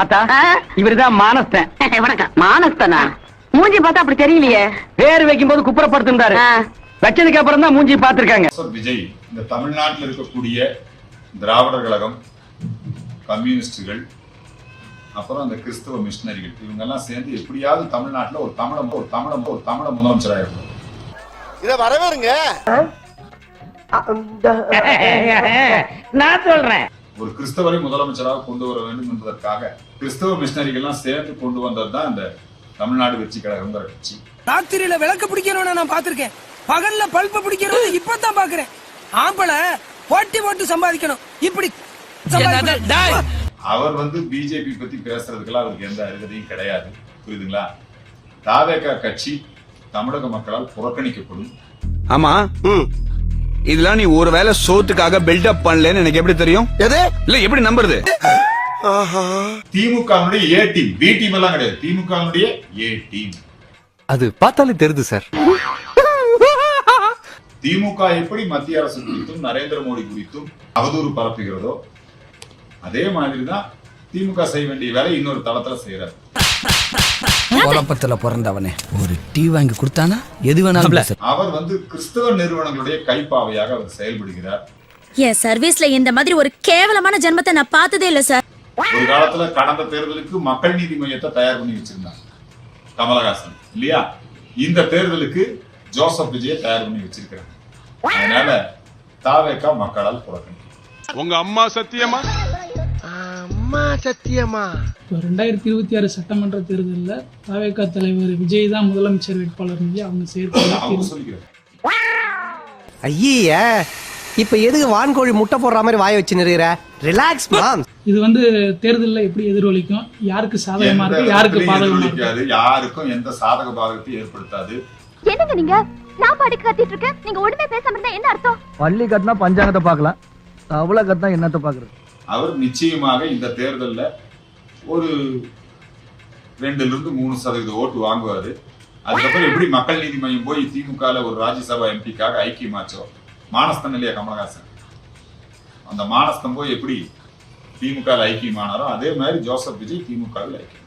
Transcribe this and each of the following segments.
ஆத்தா? இவருதான் மானஸ்தன். வணக்கம். மானஸ்தனா? மூஞ்சி பார்த்தா அப்படி தெரியலையே. பேர் வைக்கும்போது குப்புறப்படுத்திருந்தாரு ஆ. வச்சதுக்கு அப்புறம் தான் மூஞ்சி பாத்திருக்காங்க சார் விஜய் இந்த தமிழ்நாட்டில் இருக்கக்கூடிய திராவிடர் கழகம் கம்யூனிஸ்டுகள் அப்புறம் அந்த கிறிஸ்தவ மிஷினரிகள் இவங்கெல்லாம் சேர்ந்து எப்படியாவது தமிழ்நாட்டில் ஒரு தமிழம் ஒரு தமிழம் ஒரு தமிழ முதலமைச்சராக இருக்கும் இத வரவேறுங்க. நான் சொல்றேன். ஒரு கிறிஸ்தவரை முதலமைச்சராக கொண்டு வர வேண்டும் என்பதற்காக கிறிஸ்தவ மிஷினரிகள்லாம் சேர்ந்து கொண்டு வந்தது தான் இந்த தமிழ்நாடு வெற்றி கழகங்கிற கட்சி. ராத்திரியில விளக்க பிடிக்கிறவன நான் பாத்திருக்கேன் பகல்ல பல்ப பிடிக்கிறவன இப்பதான் பாக்குறேன் ஆம்பளை போட்டி போட்டு சம்பாதிக்கணும். இப்படி சம்பாதிக்கணும். அவர் வந்து பிஜேபி பத்தி பேசுறதுக்கெல்லாம் அவருக்கு எந்த அருகதையும் கிடையாது. புரியுதுங்களா? தாவேகா கட்சி தமிழக மக்களால் புறக்கணிக்கப்படும். ஆமா. இதெல்லாம் நீ ஒருவேளை சோத்துக்காக பில்டப் பண்ணலன்னு எனக்கு எப்படி தெரியும்? எது? இல்ல எப்படி நம்புறது? திமுகவினுடைய ஏ டீம் பி டீம் எல்லாம் கிடையாது. திமுகவினுடைய ஏ டீம் அது பார்த்தாலே தெரியுது சார். திமுக எப்படி மத்திய அரசு குறித்தும் நரேந்திர மோடி குறித்தும் அவதூறு பரப்புகிறதோ அதே மாதிரி தான் திமுக செய்ய வேண்டிய வேலை இன்னொரு தளத்துல செய்யறாரு குழப்பத்துல பிறந்தவனே. ஒரு டீ வாங்கி கொடுத்தானா? எது வேணாலும். அவர் வந்து கிறிஸ்தவ நிறுவனங்களுடைய கைப்பாவையாக அவர் செயல்படுகிறார். என் சர்வீஸ்ல இந்த மாதிரி ஒரு கேவலமான ஜென்மத்தை நான் பார்த்ததே இல்ல சார். ஒரு காலத்துல கடந்த தேர்தலுக்கு மக்கள் நீதி மையத்தை தயார் பண்ணி வச்சிருந்தாங்க. கமலஹாசன் இல்லையா? இந்த தேர்தலுக்கு ஜோசப் விஜய தயார் பண்ணி வச்சிருக்கிறாங்க. அதனால தாவேக்கா மக்களால் புறக்கணி உங்க அம்மா சத்தியமா? அம்மா சத்தியமா? இப்போ ரெண்டாயிரத்தி இருபத்தி ஆறு சட்டமன்ற தேர்தலில் தவேக தலைவர் விஜய் தான் முதலமைச்சர் வேட்பாளர் அவங்க அவங்க சேர்த்து ஐய இப்ப எதுக்கு வான்கோழி முட்டை போடுற மாதிரி வாய வச்சு நிறுகிற ரிலாக்ஸ் மாம் இது வந்து தேர்தலில் எப்படி எதிரொலிக்கும்? யாருக்கு சாதகமா இருக்கு யாருக்கு பாதகமா யாருக்கும் எந்த சாதக பாதகத்தையும் ஏற்படுத்தாது. என்னங்க நீங்க? நான் பாட்டுக்கு கத்திட்டு இருக்கேன். நீங்க ஒண்ணுமே பேசாம இருந்தா என்ன அர்த்தம்? பள்ளி கட்டினா பஞ்சாங்கத்தை பார்க்கலாம். அவ்வளவு கட்டினா என்னத்தை பாக்குறது அவர் நிச்சயமாக இந்த தேர்தலில் ஒரு ரெண்டுலேருந்து மூணு சதவீத ஓட்டு வாங்குவார். அதுக்கப்புறம் எப்படி மக்கள் நீதி மையம் போய் திமுகவில் ஒரு ராஜ்யசபா எம்பிக்காக ஐக்கியமாச்சோ? மானஸ்தன் இல்லையா கமலஹாசன்? அந்த மானஸ்தம் போய் எப்படி திமுகவில் ஐக்கியமானாரோ அதே மாதிரி ஜோசப் விஜய் திமுகவில் ஐக்கியம்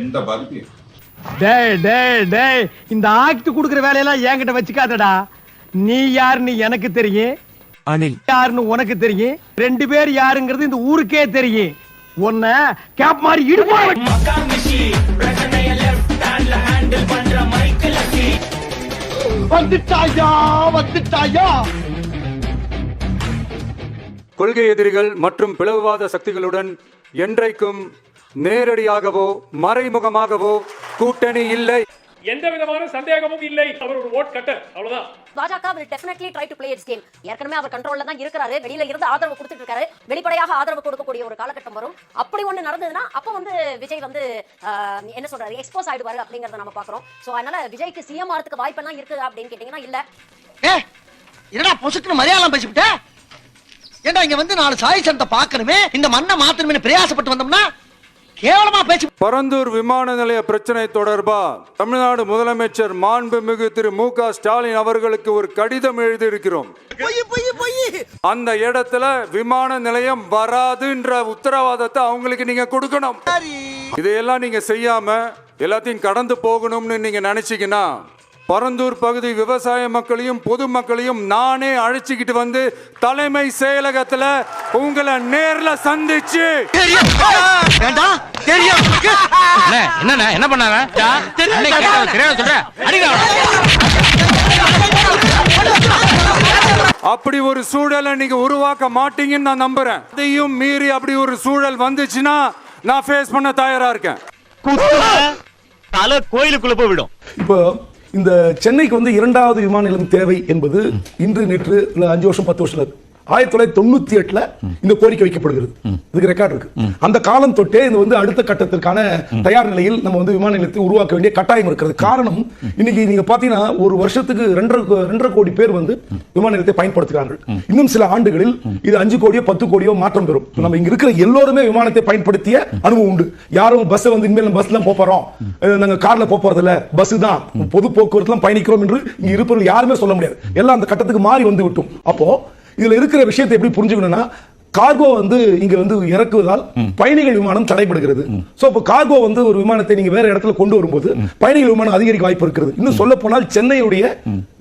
எந்த பாதிப்பு டேய் டேய் டேய் இந்த ஆக்ட் குடுக்குற வேலையெல்லாம் என்கிட்ட வச்சுக்காதடா. நீ யாருன்னு எனக்கு தெரியும். அனில். யாருன்னு உனக்கு தெரியும்? ரெண்டு பேர் யாருங்கிறது இந்த ஊருக்கே தெரியும். உன்ன கேப் மாதிரி இடுப்பா. வந்துட்டாயா வந்துட்டாயா? கொள்கை எதிரிகள் மற்றும் பிளவுவாத சக்திகளுடன் என்றைக்கும் நேரடியாகவோ மறைமுகமாகவோ கூட்டணி இல்லை. எந்த விதமான சந்தேகமும் இல்லை. அவர் ஒரு ஓட் கட்டர் அவ்வளவுதான். பாஜக will definitely try to play its game. ஏற்கனவே அவர் கண்ட்ரோல்ல தான் இருக்கிறாரு. வெளியில இருந்து ஆதரவு கொடுத்துட்டு இருக்காரு. வெளிப்படையாக ஆதரவு கொடுக்கக்கூடிய ஒரு காலகட்டம் வரும். அப்படி ஒண்ணு நடந்ததுன்னா அப்ப வந்து விஜய் வந்து என்ன சொல்றாரு? எக்ஸ்போஸ் ஆயிடுவாரு அப்படிங்கறத நம்ம பாக்குறோம் சோ அதனால விஜய்க்கு சிஎம் ஆறதுக்கு வாய்ப்பெல்லாம் இருக்குது அப்படின்னு கேட்டீங்கன்னா இல்ல. என்னடா பொசுக்குன்னு மலையாளம் பேசிவிட்ட? ஏண்டா இங்க வந்து நாலு சாய் சனத்தை பார்க்கணுமே? இந்த மண்ணை மாத்தணுமே பிரயாசப்பட்டு வந்தோம்னா கேவலமா பேசி பரந்தூர் விமான நிலைய பிரச்சனை தொடர்பா? தமிழ்நாடு முதலமைச்சர் மாண்புமிகு திரு மு க ஸ்டாலின் அவர்களுக்கு ஒரு கடிதம் எழுதியிருக்கிறோம். பொய் பொய் பொய். அந்த இடத்துல விமான நிலையம் வராதுன்ற உத்தரவாதத்தை அவங்களுக்கு நீங்க கொடுக்கணும். இதையெல்லாம் நீங்க செய்யாம எல்லாத்தையும் கடந்து போகணும்னு நீங்க நினைச்சீங்கன்னா பரந்தூர் பகுதி விவசாய மக்களையும் பொதுமக்களையும் நானே அழைச்சிக்கிட்டு வந்து தலைமை செயலகத்துல உங்களை நேர்ல சந்திச்சு. என்ன? என்ன பண்ணாங்க அப்படி ஒரு சூழலை நீங்க உருவாக்க மாட்டீங்கன்னு நான் நம்புறேன். அதையும் மீறி அப்படி ஒரு சூழல் வந்துச்சுன்னா நான் ஃபேஸ் பண்ண தயாரா இருக்கேன். தலை கோயிலுக்குள்ள போய் விடும். இப்போ இந்த சென்னைக்கு வந்து இரண்டாவது விமான நிலையம் தேவை என்பது இன்று நேற்று அஞ்சு வருஷம் பத்து வருஷம் ஆயிரத்தி தொள்ளாயிரத்தி தொண்ணூத்தி எட்டுல இந்த கோரிக்கை வைக்கப்படுகிறது. இதுக்கு ரெக்கார்டு இருக்கு. அந்த காலம் தொட்டே இது வந்து அடுத்த கட்டத்திற்கான தயார் நிலையில் நம்ம வந்து விமான நிலையத்தை உருவாக்க வேண்டிய கட்டாயம் இருக்கிறது. காரணம் இன்னைக்கு நீங்க பாத்தீங்கன்னா ஒரு வருஷத்துக்கு ரெண்டரை ரெண்டரை கோடி பேர் வந்து விமான நிலையத்தை பயன்படுத்துகிறார்கள். இன்னும் சில ஆண்டுகளில் இது அஞ்சு கோடியோ பத்து கோடியோ மாற்றம் பெறும். நம்ம இங்க இருக்கிற எல்லோருமே விமானத்தை பயன்படுத்திய அனுபவம் உண்டு. யாரும் பஸ் வந்து இனிமேல் பஸ் தான் போறோம். நாங்க கார்ல போறது இல்ல பஸ் தான். பொது போக்குவரத்துல பயணிக்கிறோம் என்று இங்க இருப்பவர்கள் யாருமே சொல்ல முடியாது. எல்லாம் அந்த கட்டத்துக்கு மாறி வந்து விட்டோம். அப்போ இதுல இருக்கிற விஷயத்தை எப்படி புரிஞ்சுக்கணும்னா கார்கோ வந்து இங்க வந்து இறக்குவதால் பயணிகள் விமானம் தடைபடுகிறது. சோ அப்ப கார்கோ வந்து ஒரு விமானத்தை நீங்க வேற இடத்துல கொண்டு வரும்போது பயணிகள் விமானம் அதிகரிக்க வாய்ப்பு இருக்கிறது. இன்னும் சொல்ல போனால் சென்னையுடைய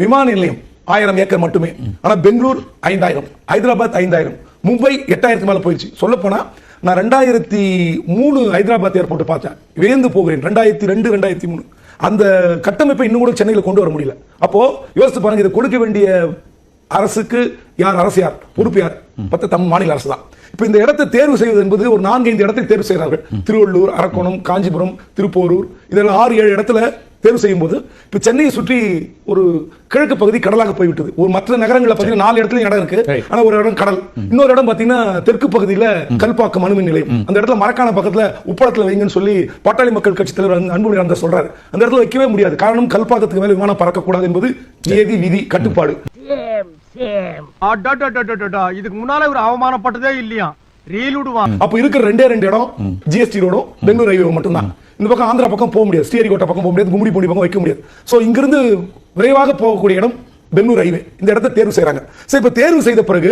விமான நிலையம் ஆயிரம் ஏக்கர் மட்டுமே. ஆனா பெங்களூர் ஐந்தாயிரம் ஹைதராபாத் ஐந்தாயிரம் மும்பை எட்டாயிரத்து மேல போயிடுச்சு. சொல்ல போனா நான் ரெண்டாயிரத்தி மூணு ஹைதராபாத் ஏர்போர்ட் பார்த்தேன். வியந்து போகிறேன். ரெண்டாயிரத்தி ரெண்டு ரெண்டாயிரத்தி மூணு. அந்த கட்டமைப்பை இன்னும் கூட சென்னையில் கொண்டு வர முடியல. அப்போ யோசிச்சு பாருங்க இதை கொடுக்க வேண்டிய அரசுக்கு யார் அரசு யார் பொறுப்பு யார் பத்த தம் மாநில அரசு தான் இப்ப இந்த இடத்தை தேர்வு செய்வது என்பது ஒரு நான்கு ஐந்து இடத்தை தேர்வு செய்கிறார்கள். திருவள்ளூர் அரக்கோணம் காஞ்சிபுரம் திருப்போரூர். இதெல்லாம் ஆறு ஏழு இடத்துல தேர்வு செய்யும் போது இப்ப சென்னையை சுற்றி ஒரு கிழக்கு பகுதி கடலாக போய்விட்டது. ஒரு மற்ற நகரங்களில் பார்த்தீங்கன்னா நாலு இடத்துல இடம் இருக்கு. ஆனா ஒரு இடம் கடல். இன்னொரு இடம் பாத்தீங்கன்னா தெற்கு பகுதியில கல்பாக்கம் அணுமின் நிலையம். அந்த இடத்துல மரக்கான பக்கத்துல உப்பளத்துல வைங்கன்னு சொல்லி பாட்டாளி மக்கள் கட்சி தலைவர் அன்புமணி அந்த சொல்றாரு. அந்த இடத்துல வைக்கவே முடியாது. காரணம் கல்பாக்கத்துக்கு மேல விமானம் பறக்கக்கூடாது என்பது நியதி விதி கட்டுப்பாடு. இதுக்கு முன்னால ஒரு அவமானப்பட்டதே இல்லையா? ரீல் விடுவான் அப்ப இருக்கிற ரெண்டே ரெண்டு இடம் ஜிஎஸ்டி ரோடும் பெங்களூர் ஹைவே மட்டும்தான். இந்த பக்கம் ஆந்திரா பக்கம் போக முடியாது ஸ்ரீஹரிகோட்டை பக்கம் போக முடியாது கும்மிடி பூண்டி பக்கம் வைக்க முடியாது. சோ இங்கிருந்து விரைவாக போகக்கூடிய இடம் பெங்களூர் ஹைவே இந்த இடத்தை தேர்வு செய்றாங்க. சோ இப்ப தேர்வு செய்த பிறகு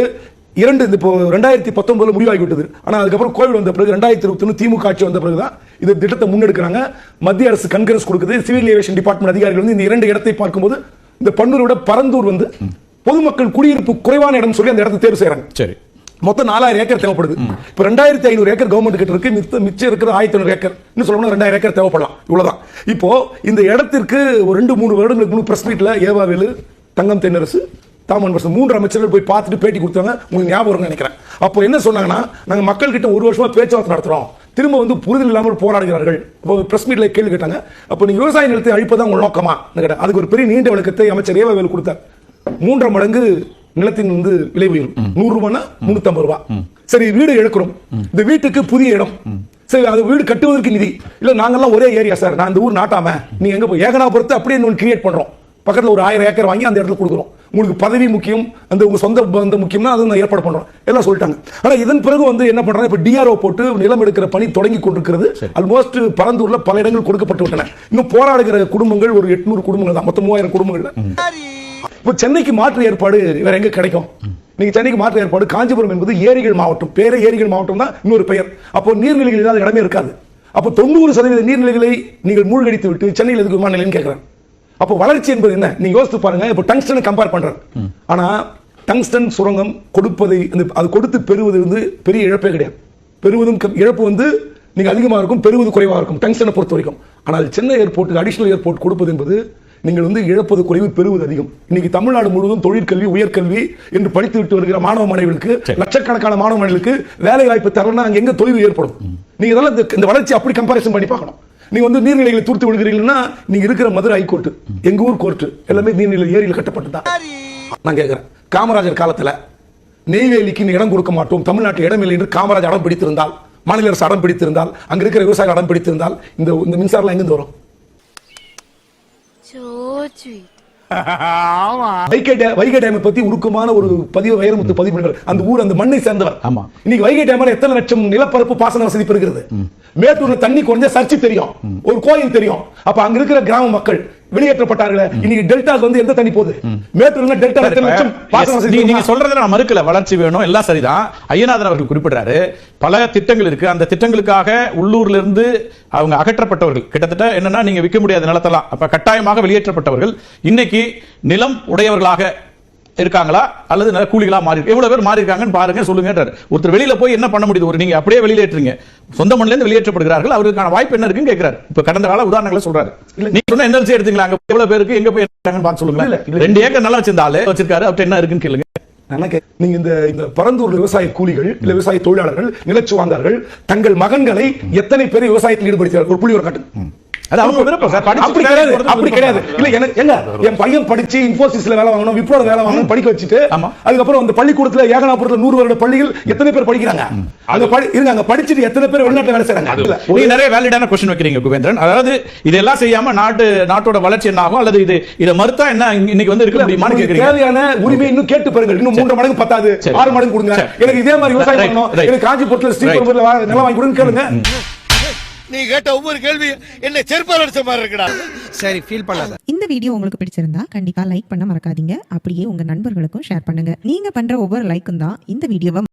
இரண்டு இந்த இப்போ ரெண்டாயிரத்தி பத்தொன்பதுல முடிவாகி விட்டது ஆனா அதுக்கப்புறம் கோவிட் வந்த பிறகு ரெண்டாயிரத்தி இருபத்தி திமுக ஆட்சி வந்த பிறகுதான் இந்த திட்டத்தை முன்னெடுக்கிறாங்க. மத்திய அரசு கன்கரன்ஸ் கொடுக்குது சிவில் ஏவியேஷன் டிபார்ட்மெண்ட் அதிகாரிகள் வந்து இந்த இரண்டு இடத்தை பார்க்கும்போது இந்த பன்னூரோட பரந்தூர் வந்து பொதுமக்கள் குடியிருப்பு குறைவான இடம் சொல்லி அந்த இடத்தை தேர்வு செய்றாங்க சரி. மொத்தம் நாலாயிரம் ஏக்கர் தேவைப்படுது. இப்ப ரெண்டாயிரத்தி ஐநூறு ஏக்கர் கவர்மெண்ட் கிட்ட இருக்கு மிச்ச மிச்சம் இருக்கிற ஆயிரத்தி ஐநூறு ஏக்கர். இன்னும் சொல்லணும் ரெண்டாயிரம் ஏக்கர் தேவைப்படலாம். இவ்வளவுதான். இப்போ இந்த இடத்திற்கு ஒரு ரெண்டு மூணு வருடங்களுக்கு முன்பு பிரஸ் மீட்ல ஏவாவேலு தங்கம் தென்னரசு தாமன் பசு மூன்று அமைச்சர்கள் போய் பார்த்துட்டு பேட்டி கொடுத்தாங்க. உங்களுக்கு ஞாபகம் நினைக்கிறேன். அப்போ என்ன சொன்னாங்கன்னா நாங்க மக்கள் கிட்ட ஒரு வருஷமா பேச்சுவார்த்தை நடத்துறோம். திரும்ப வந்து புரிதல் இல்லாமல் போராடுகிறார்கள். அப்போ பிரஸ் மீட்ல கேள்வி கேட்டாங்க. அப்போ நீங்க விவசாய நிலத்தை அழிப்பதான் உங்க நோக்கமா? கேட்டேன். அதுக்கு ஒரு பெரிய நீண்ட விளக்கத்தை அமைச்சர் ஏவாவேலு கொடுத்தார். மூன்றரை மடங்கு நிலத்தின் வந்து விலை உயரும். நூறு ரூபாய்னா முன்னூத்தி ஐம்பது ரூபாய் சரி வீடு எடுக்கிறோம் இந்த வீட்டுக்கு புதிய இடம். சரி அது வீடு கட்டுவதற்கு நிதி. இல்ல நாங்கெல்லாம் ஒரே ஏரியா சார். நான் இந்த ஊர் நாட்டாம. நீ எங்க போய்? ஏகனாபுரத்தை அப்படியே ஒன்று கிரியேட் பண்றோம். பக்கத்துல ஒரு ஆயிரம் ஏக்கர் வாங்கி அந்த இடத்துல கொடுக்குறோம். உங்களுக்கு பதவி முக்கியம் அந்த உங்க சொந்த பந்தம் முக்கியம்னா அது நான் ஏற்பாடு பண்றோம். எல்லாம் சொல்லிட்டாங்க. ஆனா இதன் பிறகு வந்து என்ன பண்றாங்க? இப்ப டிஆர்ஓ போட்டு நிலம் எடுக்கிற பணி தொடங்கி கொண்டிருக்கிறது. ஆல்மோஸ்ட் பரந்தூர்ல பல இடங்கள் கொடுக்கப்பட்டு விட்டன இன்னும் போராடுகிற குடும்பங்கள் ஒரு எட்நூறு குடும்பங்கள் தான். மொத்தம் மூவாயிரம் குடும்பங்கள்ல. இப்ப சென்னைக்கு மாற்று ஏற்பாடு வேற எங்க கிடைக்கும்? நீங்க சென்னைக்கு மாற்று ஏற்பாடு காஞ்சிபுரம் என்பது ஏரிகள் மாவட்டம். பேரே ஏரிகள் மாவட்டம் தான் இன்னொரு பெயர். அப்போ நீர்நிலைகள் இல்லாத இடமே இருக்காது. அப்போ தொண்ணூறு சதவீத நீர்நிலைகளை நீங்கள் மூழ்கடித்து விட்டு சென்னையில் எதுக்கு விமான நிலையம் கேட்கிறேன் அப்போ வளர்ச்சி என்பது என்ன? நீங்க யோசித்து பாருங்க. இப்போ டங்ஸ்டன் கம்பேர் பண்றேன் ஆனா டங்ஸ்டன் சுரங்கம் கொடுப்பதை அது கொடுத்து பெறுவது வந்து பெரிய இழப்பே கிடையாது. பெறுவதும் இழப்பு வந்து நீங்க அதிகமாக இருக்கும் பெறுவது குறைவாக இருக்கும் டங்ஸ்டனை பொறுத்த வரைக்கும். ஆனால் சென்னை ஏர்போர்ட்டுக்கு அடிஷனல் ஏர்போர்ட் கொடுப்பது என்பது நீங்கள் வந்து இழப்பது குறைவு பெறுவது அதிகம். இன்னைக்கு தமிழ்நாடு முழுவதும் தொழிற்கல்வி உயர்கல்வி என்று படித்து விட்டு வருகிற மாணவ மாணவிகளுக்கு லட்சக்கணக்கான மாணவ மாணவிகளுக்கு வேலை வாய்ப்பு தரணும்னா அங்க எங்க தொழில் ஏற்படும்? நீங்க இதெல்லாம் இந்த- வளர்ச்சி அப்படி கம்பேரிசன் பண்ணி பார்க்கணும். நீங்க வந்து நீர்நிலைகளை தூர்த்து விடுகிறீங்கன்னா நீங்க இருக்கிற மதுரை ஹைகோர்ட் எங்க ஊர் கோர்ட் எல்லாமே நீர்நிலை ஏரியில் கட்டப்பட்டதான் நான் கேட்கிறேன் காமராஜர் காலத்துல நெய்வேலிக்கு இடம் கொடுக்க மாட்டோம் தமிழ்நாட்டில் இடம் இல்லை என்று காமராஜர் அடம் பிடித்திருந்தால் மாநில அரசு அடம் பிடித்திருந்தால் அங்க இருக்கிற விவசாயிகள் அடம் பிடித்திருந்தால் இந்த இந்த மின்சாரம் எங்கிருந்து வரும்? வைகை வைகை டேமை பத்தி உருக்கமான ஒரு பதிவு வைரமுத்து பதிவு அந்த ஊர் அந்த மண்ணை சேர்ந்தவர். ஆமா. இன்னைக்கு வைகை டேம்ல எத்தனை லட்சம் நிலப்பரப்பு பாசன வசதி பெறுகிறது? மேட்டூர்ல தண்ணி குறைஞ்ச சர்ச்சு தெரியும். ஒரு கோயில் தெரியும். அப்ப அங்க இருக்கிற கிராம மக்கள் வெளியேற்றப்பட்டார்களே இன்னைக்கு டெல்டாக்கு வந்து எந்த தண்ணி போகுது? மேட்டூர்ல டெல்டா லட்சம் நீங்க-? சொல்றதை நான் மறுக்கல. வளர்ச்சி வேணும். எல்லாம் சரிதான். ஐயநாதன் அவர்கள் குறிப்பிடுறாரு. பல திட்டங்கள் இருக்கு. அந்த திட்டங்களுக்காக உள்ளூர்ல இருந்து அவங்க அகற்றப்பட்டவர்கள். கிட்டத்தட்ட என்னன்னா நீங்க விற்க முடியாத நிலத்தெல்லாம். அப்ப கட்டாயமாக வெளியேற்றப்பட்டவர்கள். இன்னைக்கு நிலம் உடையவர்களாக இருக்காங்களா? அல்லது நல்ல கூலிகளா மாறி? எவ்வளவு பேர் மாறி இருக்காங்கன்னு பாருங்க சொல்லுங்கன்றாரு. ஒருத்தர் வெளியில போய் என்ன பண்ண முடியுது? ஒரு நீங்க அப்படியே வெளியேற்றுறீங்க சொந்த மண்ணில இருந்து வெளியேற்றப்படுகிறார்கள். அவருக்கான வாய்ப்பு என்ன இருக்குன்னு கேட்கிறாரு இப்ப கடந்த கால உதாரணங்களை சொல்றாரு. நீங்க சொன்ன என்எல்சி எடுத்தீங்களா? அங்க எவ்வளவு பேருக்கு எங்க போய் பார்த்து சொல்லுங்க. ரெண்டு ஏக்கர் நல்லா வச்சிருந்த ஆளு. வச்சிருக்காரு. அவர்ட்ட என்ன இருக்குன்னு கேளுங்க. நீங்க இந்த இந்த பரந்தூர் விவசாய கூலிகள் இல்ல விவசாய தொழிலாளர்கள் நிலச்சுவாந்தார்கள் தங்கள் மகன்களை எத்தனை பேரை விவசாயத்தில் ஈடுபடுத்தினார்கள்? ஒரு புள்ளி ஒரு காட்டு. அது அவங்க விருப்பம் சார். படிச்சு அப்படி கிடையாது. அப்படி. இல்ல எனக்கு எங்க? என் பையன் படிச்சு இன்ஃபோசிஸ்ல வேலை வாங்கணும் விப்ரோல வேலை வாங்கணும் படிக்க வச்சுட்டு. அதுக்கப்புறம் அந்த பள்ளிக்கூடத்துல ஏகனாபுரத்துல நூறு வருட பள்ளிகள் எத்தனை பேர் படிக்கிறாங்க? அங்க படி இருங்க அங்க படிச்சுட்டு எத்தனை பேர் வெளிநாட்டுல வேலை நீங்க நிறைய வேலிடான கொஸ்டின் வைக்கிறீங்க குபேந்திரன். அதாவது இதெல்லாம் செய்யாம நாட்டு நாட்டோட வளர்ச்சி என்ன ஆகும்? அல்லது இது இதை மறுத்தா என்ன இன்ன- இன்னைக்கு வந்து இருக்க முடியுமான்னு கேக்குறீங்க? தேவையான உரிமை இன்னும் கேட்டு பாருங்க இன்னும் மூன்று மடங்கு பத்தாது. ஆறு மடங்கு கொடுங்க. எனக்கு இதே மாதிரி விவசாயம் Right, பண்ணணும். Right. எனக்கு காஞ்சிபுரத்துல நிலம் வாங்கி கொடுங்க கேளுங்க. நீ கேட்ட ஒவ்வொரு கேள்வி என்ன செருப்பால் அடிச்ச மாதிரி இருக்குடா. சரி ஃபீல் பண்ணாத. இந்த வீடியோ உங்களுக்கு பிடிச்சிருந்தா கண்டிப்பா லைக் பண்ண மறக்காதீங்க. அப்படியே உங்க நண்பர்களுக்கும் ஷேர் பண்ணுங்க. நீங்க பண்ற ஒவ்வொரு லைக்கும் தான் இந்த வீடியோவை